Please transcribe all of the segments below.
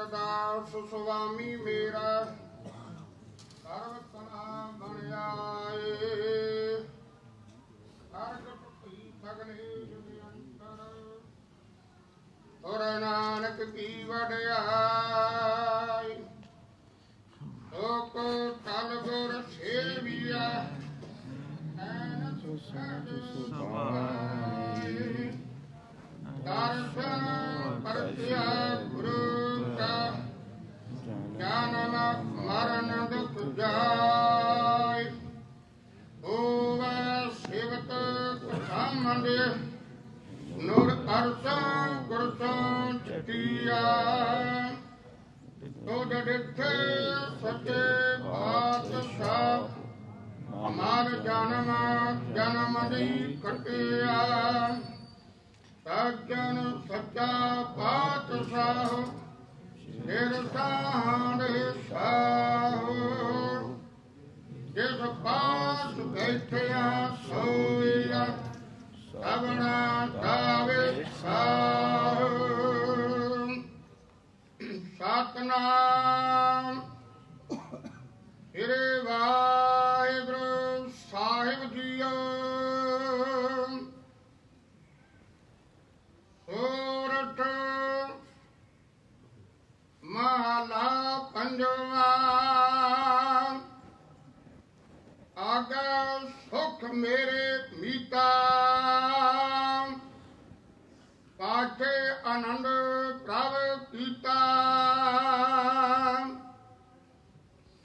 ਅਰਦਾਸ ਸੁਆਮੀ ਮੇਰਾ। ਸਰਬ ਕਲਾ ਬਣ ਆਏ ਹਰ ਕਪੀ ਸਗਨੇ ਜੁਗ ਅੰਤਰ। ਨਾਨਕ ਕੀ ਵਡਿਆਈ। ਲੋਕ ਤਲ ਗੁਰ ਸੇਵੀਆ। ਐਨ ਸੁਭਾਈ ਦਰਸ਼ਨ ਪਰਤਿਆ ਕੁਸਾਮੰਦੇ ਨੂਰ ਅਰਸਾਂ ਗੁਰਸਾਂ ਚਟਿਆ ਤੋ ਡਿਠੇ ਸੱਚੇ ਪਾਤਸ਼ਾਹ ਹਮਾਰ ਜਨਮ ਜਨਮ ਦੀ ਕਟਿਆ ਸੱਜਣ ਸੱਚਾ ਪਾਤਸ਼ਾਹ ਸਿਰ ਸਾਹਣ ਸਾਹੋ ਸਭਨਾ ਦਾਵੇ ਸਾਹ ਸਤਨਾਮ ਹਿਰੇ ਵਾਹਿਗੁਰੂ ਸਾਹਿਬ ਜੀਓ ਸੋਰਠ ਮਹਲਾ ਪੰਜਵਾ ਆਗਾ ਸੁਖ ਮੇਰੇ ਮੀਤਾ ਪ੍ਰਭ ਕੀਤਾ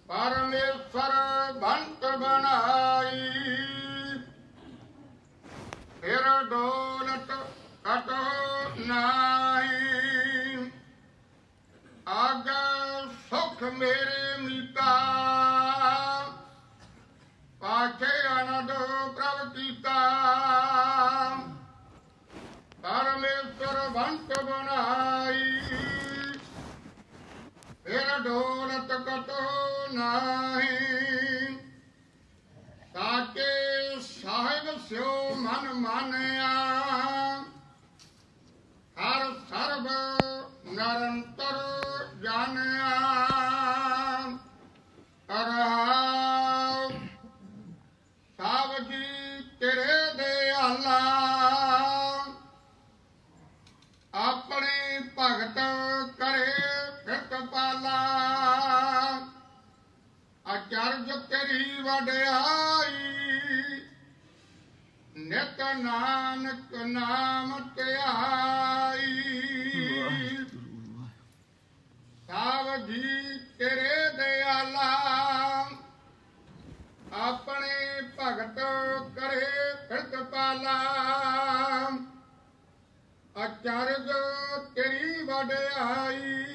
ਪਰਮੇਸ਼ਰ ਬੰਤ ਬਣਾਈ। ਫਿਰ ਦੌਲਤ ਕਟੋ ਨਾਹੀ? ਆਗਾ ਸੁਖ ਮੇਰੇ ਮੀਤਾ। ਪਾਠੇ ਆਨੰਦ ਪ੍ਰਭ ਕੀਤਾ। ਪਰਮੇਸ਼ਰ ਬੰਤ ਬਣਾਈ ਫਿਰ ਡੋਲਤ ਕਟੋ ਨਾਹੀ। ਸਾਚੇ ਸਾਹਿਬ ਸਿਓ ਮਨ ਮਾਨਿਆ। ਹਰ ਸਰਬ ਨਿਰੰਤਰ ਜਾਣਿਆ। ਕਰਹਾਉ। ਸਭ ਜੀ ਤੇਰੇ ਵਡਿਆਈ। ਨਿਤ ਨਾਨਕ ਨਾਮ ਧਿਆਈ। ਸਾਵ ਜੀ ਤੇਰੇ ਦਿਆਲਾ ਆਪਣੇ ਭਗਤ ਕਰੇ ਫਿਰਤ ਪਾਲਾ ਅਚਰਜ ਤੇਰੀ ਵਡਿਆਈ।